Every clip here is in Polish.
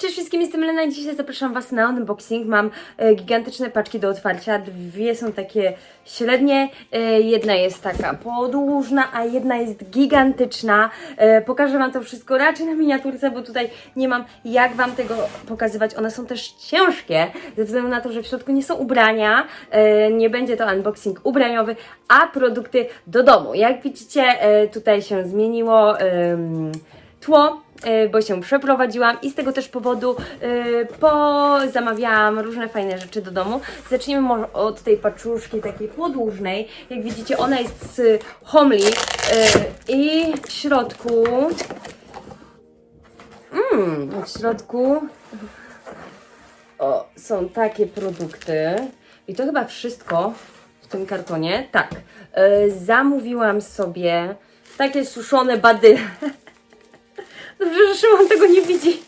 Cześć wszystkim, jestem Lena i dzisiaj zapraszam Was na unboxing. Mam e, gigantyczne paczki do otwarcia. Dwie są takie średnie, e, jedna jest taka podłużna, a jedna jest gigantyczna. E, pokażę Wam to wszystko raczej na miniaturce, bo tutaj nie mam jak Wam tego pokazywać. One są też ciężkie, ze względu na to, że w środku nie są ubrania. E, nie będzie to unboxing ubraniowy, a produkty do domu. Jak widzicie, e, tutaj się zmieniło. em, tło, y, bo się przeprowadziłam i z tego też powodu y, po zamawiałam różne fajne rzeczy do domu. Zacznijmy może od tej paczuszki takiej podłużnej. Jak widzicie, ona jest z Homely i w środku mm, w środku o, są takie produkty i to chyba wszystko w tym kartonie. Tak, y, zamówiłam sobie takie suszone badyle. Dobrze, że Szymon tego nie widzi,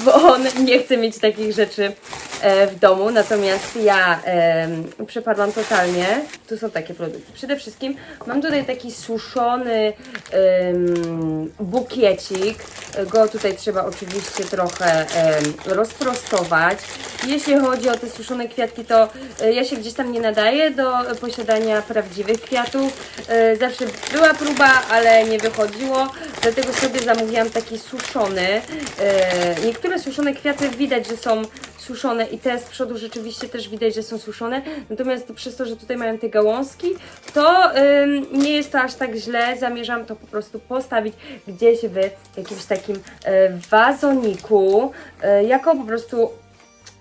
bo on nie chce mieć takich rzeczy e, w domu, natomiast ja em, przepadłam totalnie. Tu są takie produkty. Przede wszystkim mam tutaj taki suszony em, bukiecik. Go tutaj trzeba oczywiście trochę em, rozprostować. Jeśli chodzi o te suszone kwiatki, to e, ja się gdzieś tam nie nadaję do posiadania prawdziwych kwiatów. E, Zawsze była próba, ale nie wychodziło, dlatego sobie zamówiłam taki suszony. E, Niektóre suszone kwiaty widać, że są suszone i te z przodu rzeczywiście też widać, że są suszone. Natomiast przez to, że tutaj mają te gałązki, to nie jest to aż tak źle. Zamierzam to po prostu postawić gdzieś w jakimś takim wazoniku, jako po prostu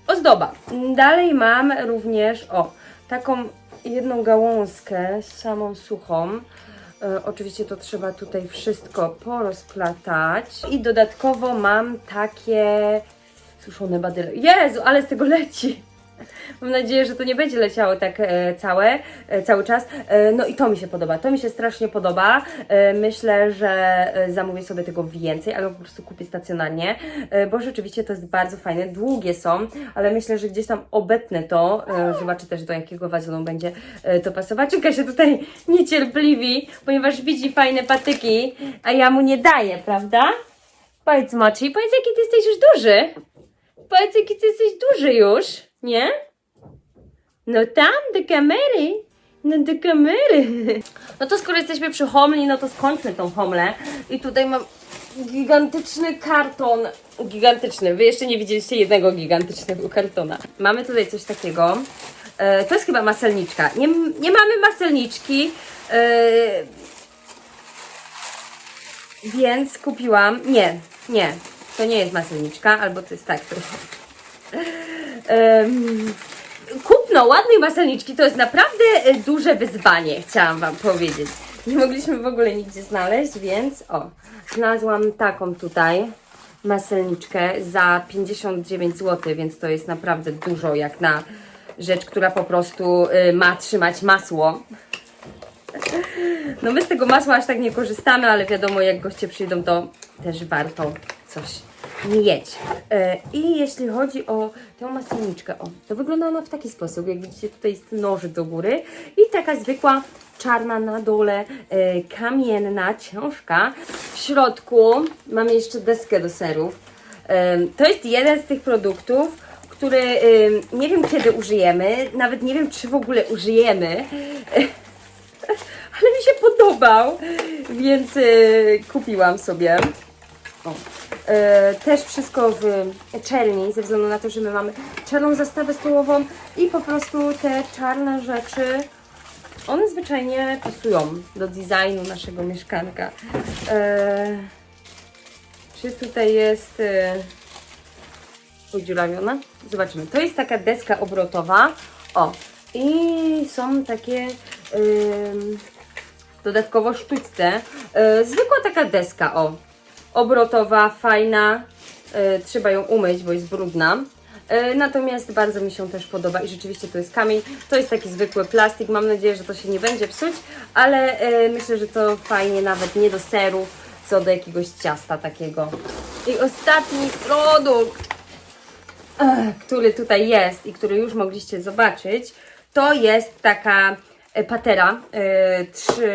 ozdoba. Dalej mam również, o, taką jedną gałązkę, samą suchą. E, oczywiście to trzeba tutaj wszystko porozplatać. I dodatkowo mam takie suszone badyle. Jezu, ale z tego leci! Mam nadzieję, że to nie będzie leciało tak e, całe, e, cały czas. E, no i to mi się podoba. To mi się strasznie podoba. E, myślę, że e, zamówię sobie tego więcej, albo po prostu kupię stacjonarnie, e, bo rzeczywiście to jest bardzo fajne. Długie są, ale myślę, że gdzieś tam obetnę to. E, zobaczę też do jakiego wazonu będzie e, to pasować. Czeka się tutaj niecierpliwi, ponieważ widzi fajne patyki, a ja mu nie daję, prawda? Powiedz Mochi, powiedz jaki ty jesteś już duży. Powiedz, jaki ty jesteś duży już, nie? No tam, do kamery. No do kamery. No to skoro jesteśmy przy homli, no to skończmy tą homlę. I tutaj mam gigantyczny karton. Gigantyczny. Wy jeszcze nie widzieliście jednego gigantycznego kartona. Mamy tutaj coś takiego. E, to jest chyba maselniczka. Nie, nie mamy maselniczki. E, więc kupiłam. Nie, nie. To nie jest maselniczka, albo to jest tak. To jest. Kupno ładnej maselniczki to jest naprawdę e, duże wyzwanie, chciałam Wam powiedzieć. Nie mogliśmy w ogóle nigdzie znaleźć, więc o, znalazłam taką tutaj maselniczkę za 59 zł, więc to jest naprawdę dużo jak na rzecz, która po prostu y, ma trzymać masło. No my z tego masła aż tak nie korzystamy, ale wiadomo, jak goście przyjdą, to też warto coś mieć. E, I jeśli chodzi o tę maselniczkę, o, to wygląda ona w taki sposób, jak widzicie, tutaj jest nożyk do góry i taka zwykła czarna na dole, e, kamienna, ciężka. W środku mamy jeszcze deskę do serów. E, to jest jeden z tych produktów, który nie wiem kiedy użyjemy, nawet nie wiem czy w ogóle użyjemy ale mi się podobał, więc kupiłam sobie. Y, też wszystko w czerni, ze względu na to, że my mamy czarną zastawę stołową i po prostu te czarne rzeczy, one zwyczajnie pasują do designu naszego mieszkanka. Y, czy tutaj jest y, podziurawiona? Zobaczymy. To jest taka deska obrotowa. O, i są takie dodatkowo sztućce. Zwykła taka deska, o. Obrotowa, fajna. Yy, trzeba ją umyć, bo jest brudna. Yy, Natomiast bardzo mi się też podoba i rzeczywiście to jest kamień. To jest taki zwykły plastik. Mam nadzieję, że to się nie będzie psuć, ale yy, myślę, że to fajnie nawet nie do seru, co do jakiegoś ciasta takiego. I ostatni produkt który tutaj jest i który już mogliście zobaczyć, to jest taka e, patera e, trzy,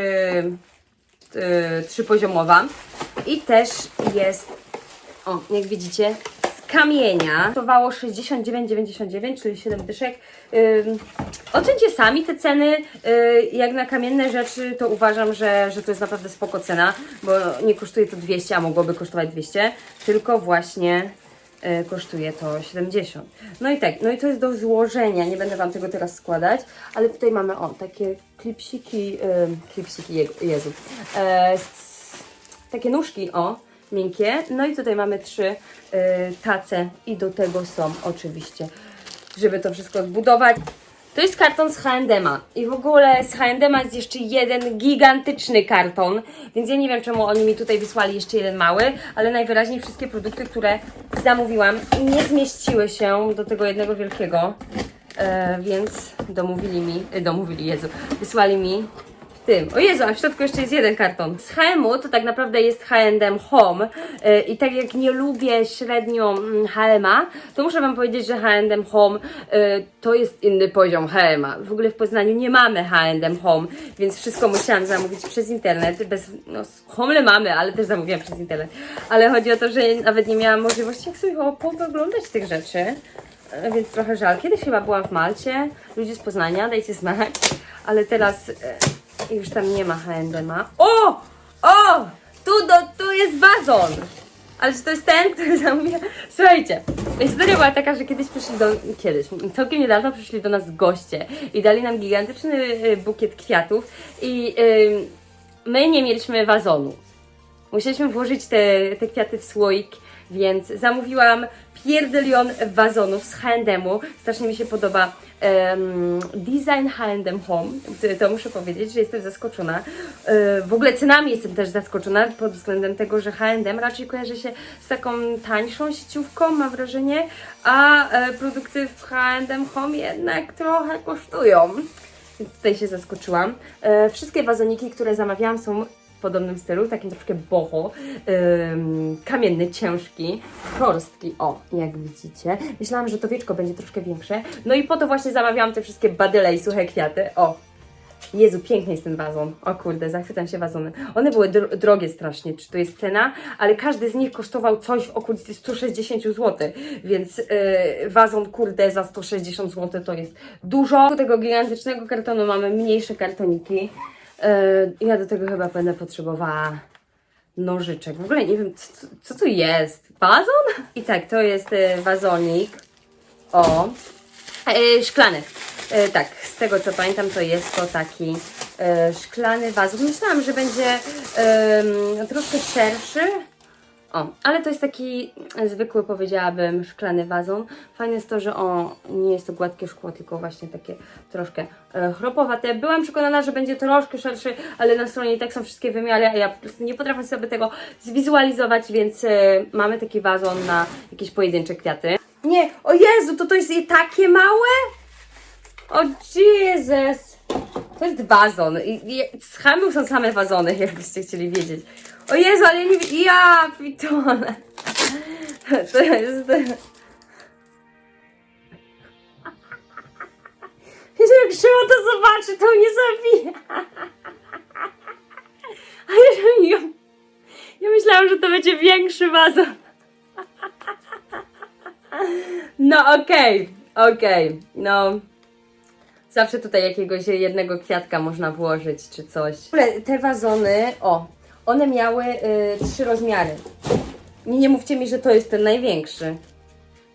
e, trzypoziomowa i też jest, o, jak widzicie, kamienia. Kosztowało 69,99, czyli 7 dyszek. Ym, ocencie sami te ceny. Yy, jak na kamienne rzeczy, to uważam, że, że to jest naprawdę spoko cena, bo nie kosztuje to 200, a mogłoby kosztować 200, tylko właśnie e, kosztuje to 70. No i tak, no i to jest do złożenia, nie będę Wam tego teraz składać, ale tutaj mamy, o, takie klipsiki, e, klipsiki, je, Jezu, s, takie nóżki, o, miękkie, no i tutaj mamy trzy e, tace i do tego są oczywiście, żeby to wszystko zbudować. To jest karton z H&M-a i w ogóle z H&M-a jest jeszcze jeden gigantyczny karton, więc ja nie wiem czemu oni mi tutaj wysłali jeszcze jeden mały, ale najwyraźniej wszystkie produkty, które zamówiłam nie zmieściły się do tego jednego wielkiego, e, więc domówili mi, e, domówili, Jezu, wysłali mi tym. O Jezu, a w środku jeszcze jest jeden karton. Z H&M-u to tak naprawdę jest H&M Home e, i tak jak nie lubię średnio mm, H&M-a, to muszę Wam powiedzieć, że H&M Home e, to jest inny poziom H&M-a. W ogóle w Poznaniu nie mamy H&M Home, więc wszystko musiałam zamówić przez internet. Bez, no, Home mamy, ale też zamówiłam przez internet. Ale chodzi o to, że nawet nie miałam możliwości jak sobie pooglądać tych rzeczy. E, Więc trochę żal. Kiedyś chyba byłam w Malcie, ludzie z Poznania, dajcie znać, ale teraz e, już tam nie ma H&M-a. O! O! Tu, do, tu jest wazon! Ale czy to jest ten, który zamówiła? Słuchajcie, historia była taka, że kiedyś przyszli do... Kiedyś, całkiem niedawno przyszli do nas goście i dali nam gigantyczny y, bukiet kwiatów i y, my nie mieliśmy wazonu. Musieliśmy włożyć te, te kwiaty w słoik, więc zamówiłam pierdylion wazonów z H&M-u. Strasznie mi się podoba em, design H&M Home. To, muszę powiedzieć, że jestem zaskoczona. E, w ogóle cenami jestem też zaskoczona pod względem tego, że H&M raczej kojarzy się z taką tańszą sieciówką, mam wrażenie, a e, produkty w H&M Home jednak trochę kosztują. Tutaj się zaskoczyłam. E, wszystkie wazoniki, które zamawiałam są w podobnym stylu, takim troszkę boho, kamienny, ciężki, szorstki, o, jak widzicie. Myślałam, że to wieczko będzie troszkę większe. No i po to właśnie zamawiałam te wszystkie badyle i suche kwiaty. O, Jezu, piękny jest ten wazon. O kurde, zachwycam się wazonem. One były dro drogie strasznie, czy to jest cena, ale każdy z nich kosztował coś w okolicy 160 zł, więc yy, wazon, kurde, za 160 zł to jest dużo. Do tego gigantycznego kartonu mamy mniejsze kartoniki. Yy, ja do tego chyba będę potrzebowała nożyczek. W ogóle nie wiem, co, co to jest? Wazon? I tak, to jest yy, wazonik. O, E, szklany. E, tak, z tego co pamiętam, to jest to taki e, szklany wazon. Myślałam, że będzie troszkę szerszy. O, ale to jest taki zwykły, powiedziałabym, szklany wazon. Fajne jest to, że o, nie jest to gładkie szkło, tylko właśnie takie troszkę e, chropowate. Byłam przekonana, że będzie troszkę szerszy, ale na stronie i tak są wszystkie wymiary, a ja po prostu nie potrafię sobie tego zwizualizować, więc e, mamy taki wazon na jakieś pojedyncze kwiaty. Nie, o Jezu, to to jest takie małe? O Jezus! To jest wazon. I, i, z Hamów są same wazony, jakbyście chcieli wiedzieć. O Jezu, ale nie. Ja pitole. To jest. Jak Szymon to zobaczy, to mnie zabije. A jeżeli ja, ja myślałam, że to będzie większy wazon. No okej, okej, no. Zawsze tutaj jakiegoś jednego kwiatka można włożyć czy coś. W ogóle te wazony, o, one miały y, trzy rozmiary. Nie, nie mówcie mi, że to jest ten największy.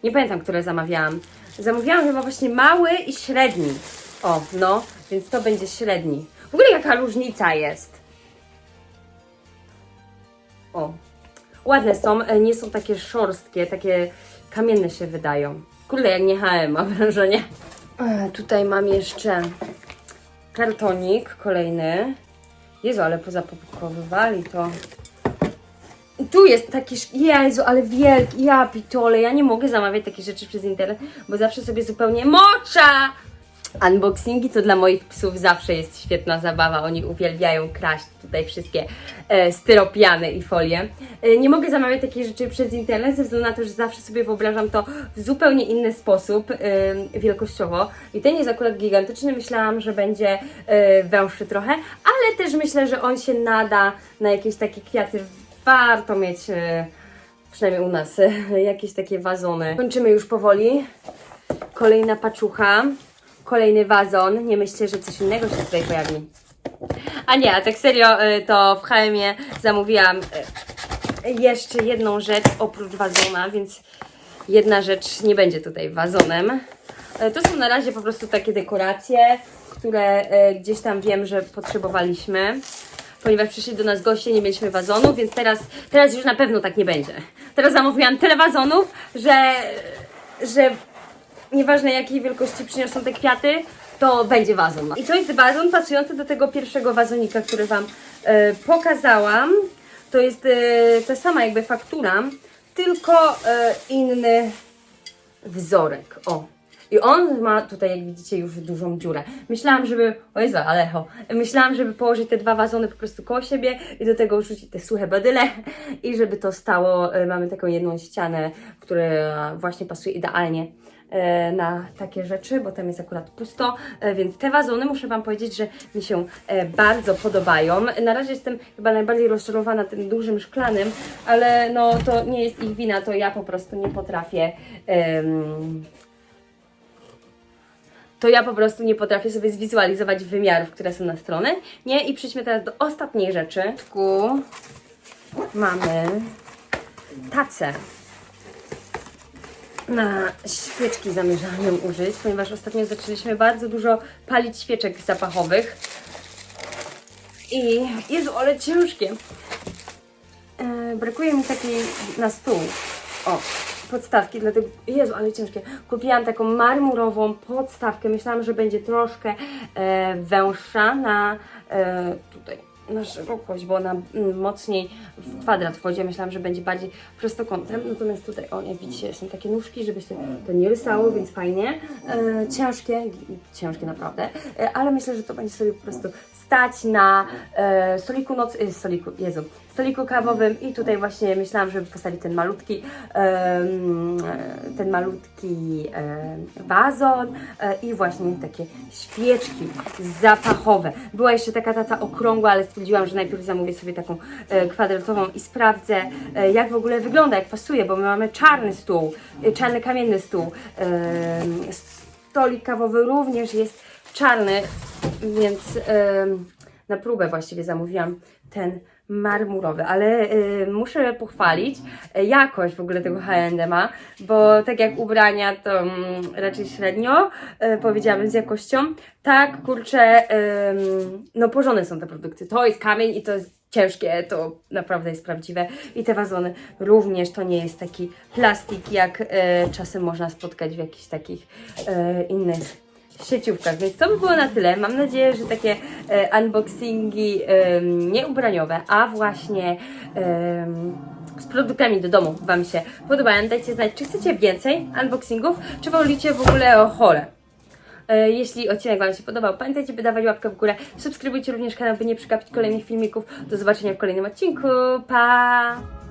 Nie pamiętam, które zamawiałam. Zamówiłam chyba właśnie mały i średni. O, no, więc to będzie średni. W ogóle jaka różnica jest. O, ładne są, e, nie są takie szorstkie, takie kamienne się wydają. Kurde, jak nie HM, mam wrażenie. E, Tutaj mam jeszcze kartonik kolejny. Jezu, ale pozapakowywali to. I Tu jest taki, Jezu, ale wielki, ja pitole, ja nie mogę zamawiać takich rzeczy przez internet, bo zawsze sobie zupełnie mocza! Unboxingi to dla moich psów zawsze jest świetna zabawa. Oni uwielbiają kraść tutaj wszystkie e, styropiany i folie. E, nie mogę zamawiać takich rzeczy przez internet, ze względu na to, że zawsze sobie wyobrażam to w zupełnie inny sposób, e, wielkościowo. I ten jest akurat gigantyczny. Myślałam, że będzie e, węższy trochę, ale też myślę, że on się nada na jakieś takie kwiaty. Warto mieć. E, przynajmniej u nas, jakieś takie wazony. Kończymy już powoli. Kolejna paczucha, kolejny wazon. Nie myślcie, że coś innego się tutaj pojawi. A nie, a tak serio, y, to w HM-ie zamówiłam y, jeszcze jedną rzecz oprócz wazona, więc jedna rzecz nie będzie tutaj wazonem. E, To są na razie po prostu takie dekoracje, które gdzieś tam wiem, że potrzebowaliśmy. Ponieważ przyszli do nas goście, nie mieliśmy wazonów, więc teraz, teraz już na pewno tak nie będzie. Teraz zamówiłam tyle wazonów, że, że nieważne jakiej wielkości przyniosą te kwiaty, to będzie wazon. I to jest wazon pasujący do tego pierwszego wazonika, który Wam e, pokazałam. To jest e, ta sama jakby faktura, tylko e, inny wzorek. O. I on ma tutaj, jak widzicie, już dużą dziurę. Myślałam, żeby. O Jezu, Alecho. Myślałam, żeby położyć te dwa wazony po prostu koło siebie i do tego rzucić te suche badyle i żeby to stało. e, Mamy taką jedną ścianę, która właśnie pasuje idealnie na takie rzeczy, bo tam jest akurat pusto, e, więc te wazony muszę Wam powiedzieć, że mi się e, bardzo podobają. Na razie jestem chyba najbardziej rozczarowana tym dużym szklanym, ale no to nie jest ich wina, to ja po prostu nie potrafię. em, to ja po prostu nie potrafię sobie zwizualizować wymiarów, które są na stronę. Nie, i przejdźmy teraz do ostatniej rzeczy. Tu mamy tacę na świeczki zamierzam ją użyć, ponieważ ostatnio zaczęliśmy bardzo dużo palić świeczek zapachowych. I Jezu, ale ciężkie. E, brakuje mi takiej na stół. O, podstawki, dlatego. Jezu, ale ciężkie. Kupiłam taką marmurową podstawkę. Myślałam, że będzie troszkę e, węższa na e, tutaj. Na szerokość, bo ona mm, mocniej w kwadrat wchodzi. Myślałam, że będzie bardziej prostokątem. Natomiast tutaj, o, jak widzicie, są takie nóżki, żeby się to nie rysało, więc fajnie. E, ciężkie, ciężkie naprawdę, e, ale myślę, że to będzie sobie po prostu stać na e, stoliku noc, e, stoliku, Jezu, stoliku kawowym i tutaj właśnie myślałam, żeby postawić ten malutki, e, ten malutki e, wazon e, i właśnie takie świeczki zapachowe. Była jeszcze taka taca okrągła, ale stwierdziłam, że najpierw zamówię sobie taką kwadratową i sprawdzę, jak w ogóle wygląda, jak pasuje, bo my mamy czarny stół, czarny kamienny stół. stolik kawowy również jest czarny, więc na próbę właściwie zamówiłam ten marmurowy, ale y, muszę pochwalić y, jakość w ogóle tego H&M-a, bo tak jak ubrania to mm, raczej średnio, y, powiedziałabym z jakością, tak kurczę, ym, no porządne są te produkty, to jest kamień i to jest ciężkie, to naprawdę jest prawdziwe. I te wazony również to nie jest taki plastik, jak y, czasem można spotkać w jakichś takich y, innych sieciówkach, więc to by było na tyle. Mam nadzieję, że takie e, unboxingi em, nie ubraniowe, a właśnie em, z produktami do domu Wam się podobają. Dajcie znać, czy chcecie więcej unboxingów, czy wolicie w ogóle o chore. E, Jeśli odcinek Wam się podobał, pamiętajcie, by dawać łapkę w górę. Subskrybujcie również kanał, by nie przegapić kolejnych filmików. Do zobaczenia w kolejnym odcinku. Pa!